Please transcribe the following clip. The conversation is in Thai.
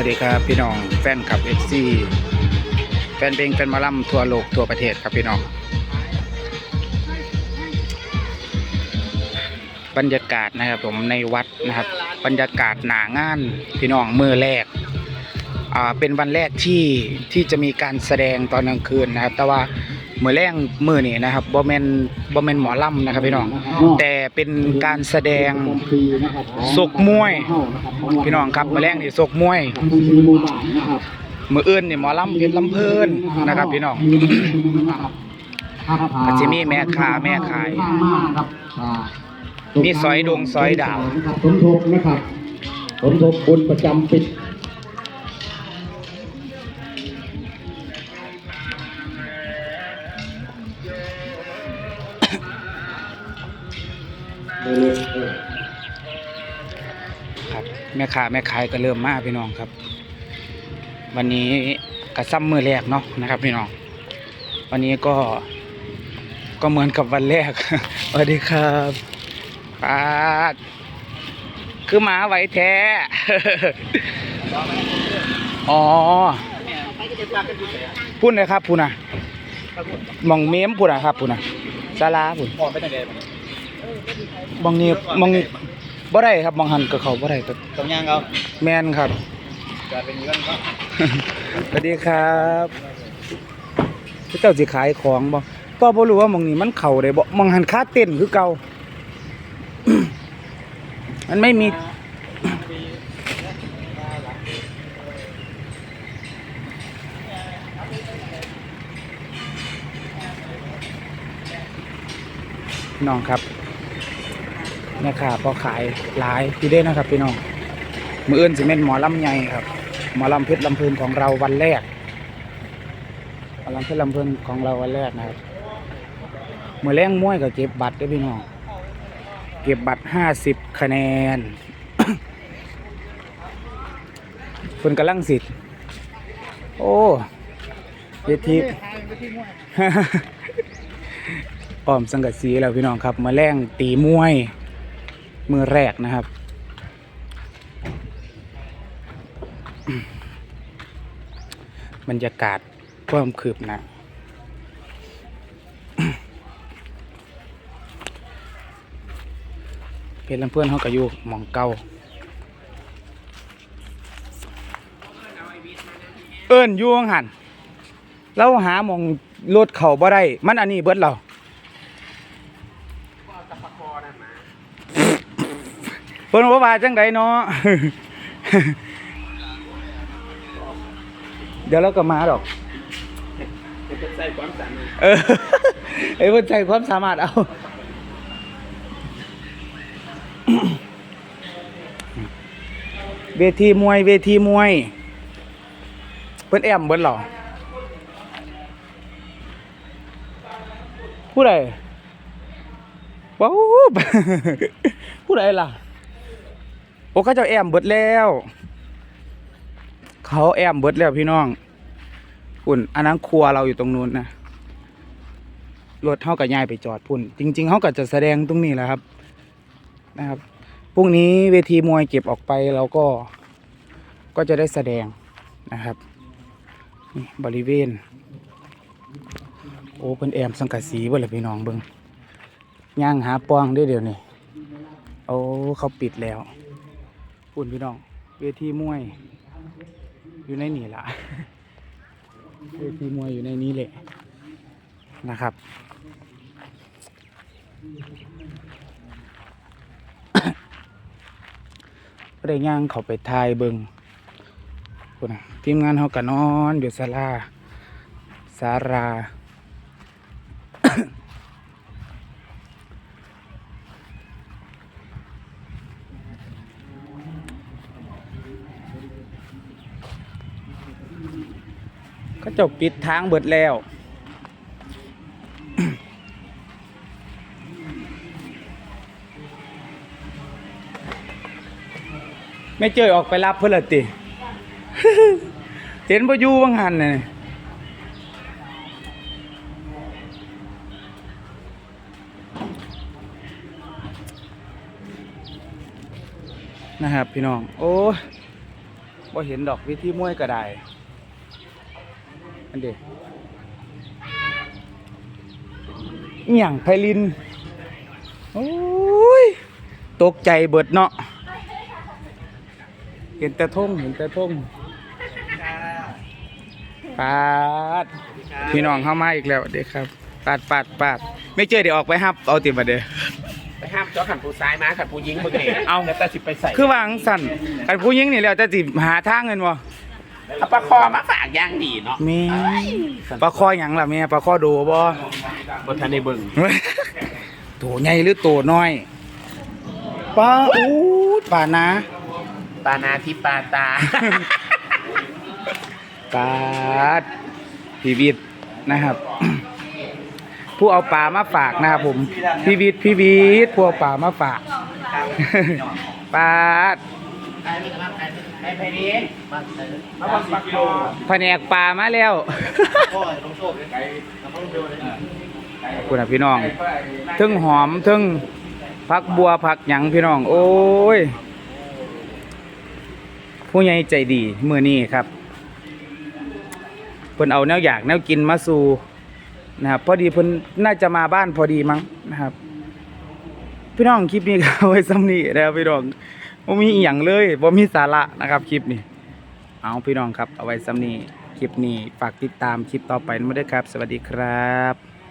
วัสดีครับพี่น้องแฟนคลับเอฟซีแฟนเพลงแฟนมาล่ำทั่วโลกทั่วประเทศครับพี่น้อง บรรยากาศนะครับผมในวัดนะครับ บรรยากาศหนางานพี่น้องมือแรกอ่าเป็นวันแรกที่ที่จะมีการแสดงตอนกลางคืนนะครับ แต่ว่า มือแรกมือนี่นะครับบ่แมนบ่แมนหมอลำนะครับพี่น้อง แต่เป็นการแสดงศกมวย พี่น้องครับมือแรกนี่ศกมวยมืออื่นนี่หมอลำเพชรลำเพลินนะครับ พี่น้องก็สิมีแม่ค้าแม่ขายมีซอยดงซอยดาวสมทบนะครับสมทบบุญประจำปิด แม่ค้าแม่ขายก็เริ่มมาพี่น้องครับ วันนี้กระซ้ำมือแรกเนาะนะครับพี่น้อง วันนี้ก็ก็เหมือนกับวันแรกสวัสดีครับป้าดคือหมาไหวแท้ อ๋อพุ่นเลยครับพุ่นนะมองเมมพุ่นนะครับพุ่นนะศาลาพุ่นพอไปไหนเลยมองนี้มอง บ่ได้ครับมองหันกับเขาบ่ได้แต่ตรงย่างเขาแม่นครับจะเป็นอยังไงก็สวัสดีครับพี่เจ้าสิขายของบ่ก็บ่รู้ว่าหมองนี้มันเข้าได้บ่หมองหันค่าเต้นคือเก่ามันไม่มีน้องครับ แม่ค้าพอขายหลายอยู่เด้นะครับพี่น้องมืออื่นสิเม่นหมอลำใหญ่ครับ หมอลำเพชรลำพลินของเราวันแรกหมอลำเพชรลำพลินของเราวันแรกนะครับมือแรงมวยก็เก็บบัตรเด้วยพี่น้องเก็บบัตรห้าสิบคะแนนเพิ่นกำลังสิทธิ์โอ้เวทีอ้อมสังกะสีแล้วพี่น้องครับ มาแรงตีมวย มือแรกนะครับ บรรยากาศความคืบน้าเพชรลำเพื่อนเขาก็อยู่มองเก่าเอิ้นยู่วังหันเราหามองรถเข่าบ่ได้ มันอันนี้เบิดเรา เพิ่นว่าว่าจังไดเนาะเดี๋ยวเราก็มาดอกใส่ความสั่นเออไอ้คนใจความสามารถเอาเวทีมวยเวทีมวย เพิ่นแอมเบิ้นหรอผู้ใดว้าวผู้ใดล่ะ อ้เขาเจ้าแอมเบิดแล้ว เขาแอมเบิดแล้วพี่น้อง พุ่นอันนั้นครัวเราอยู่ตรงนู้นนะรถเท่ากับยายไปจอดพุ่น จริง ๆเขาก็จะแสดงตรงนี้แหละครับ นะครับพรุ่งนี้เวทีมวยเก็บออกไปเราก็ก็จะได้แสดงนะครับนี่บริเวณ โอ้เพิ่นแอมสังกะสีบ่เลยพี่น้องเบิงย่างหาปองได้เดี๋ยวนี้โอ้เขาปิดแล้ว พุ่นพี่น้อง เวทีมวย อยู่ในนี่ละเวทีมวยอยู่ในนี้แหละนะครับ ได้ย่างเขาไปทายเบิงพุ่นน่ะทีมงานเขาก็นอนอยู่ศาลาสารา เขาเจบปิดทางเบิดแล้ว ไม่เจอออกไปรับเพื่อนละติเห็นบ่อยู่วังหันน่ะนะครับพี่น้อง โอ้บ่เห็นดอกวิธีมวยก็ได้ อันเด็อหย่างไพลิน โอ้ย ตกใจเบิดเนาะ เห็นแต่ทงเห็นแต่ทงปาด พี่น้องเข้ามาอีกแล้วเด็กครับ ปาดปาดปาด ไม่เจอเดี๋ยวออกไปฮับ เอาติมาเด้อไปห้ามจอขันผู้ซ้ายมาขันผู้ยิงมึงเองเอาแล้วแต่สิไปใส่ คือวางสั่นกันผู้หญิงนี่แล้วจะสิหาทางเงินบ่ เอาปลาคอมาฝากย่างดีเนาะแมีปลาคอหยังล่ะแม่ปลาคอโดบ่บนทันในเบิ่งตัวใหญ่หรือตัวน้อยปลาอู้ปลานะปลานาที่ปลาตาปลาดพีวิทย์นะครับ ผู้เอาปลามาฝากนะครับผมพีวิทย์พีวิทย์ผู้เอาปลามาฝากปลา ดไอ้ไพนี้มาบังปักโลแผนกปลามาแล้วขอบคุณนะพี่น้องทึ่งหอมทึ่งผักบัวผักหยังพี่น้อง โอ้ย ผู้ใหญ่ใจดีมือนี้ครับเพิ่นเอาแนวอยากแนวกินมาสู่นะครับพอดีเพิ่นน่าจะมาบ้านพอดีมั้งนะครับ พี่น้องคลิปนี้ก็เอาไว้ซ้ำนี้นะครับพี่น้อง บ่มีอีหยังเลยบ่มีสาระนะครับคลิปนี้เอาพี่น้องครับเอาไว้ซ้ำนี้คลิปนี้ฝากติดตามคลิปต่อไปนะด้วยครับ สวัสดีครับ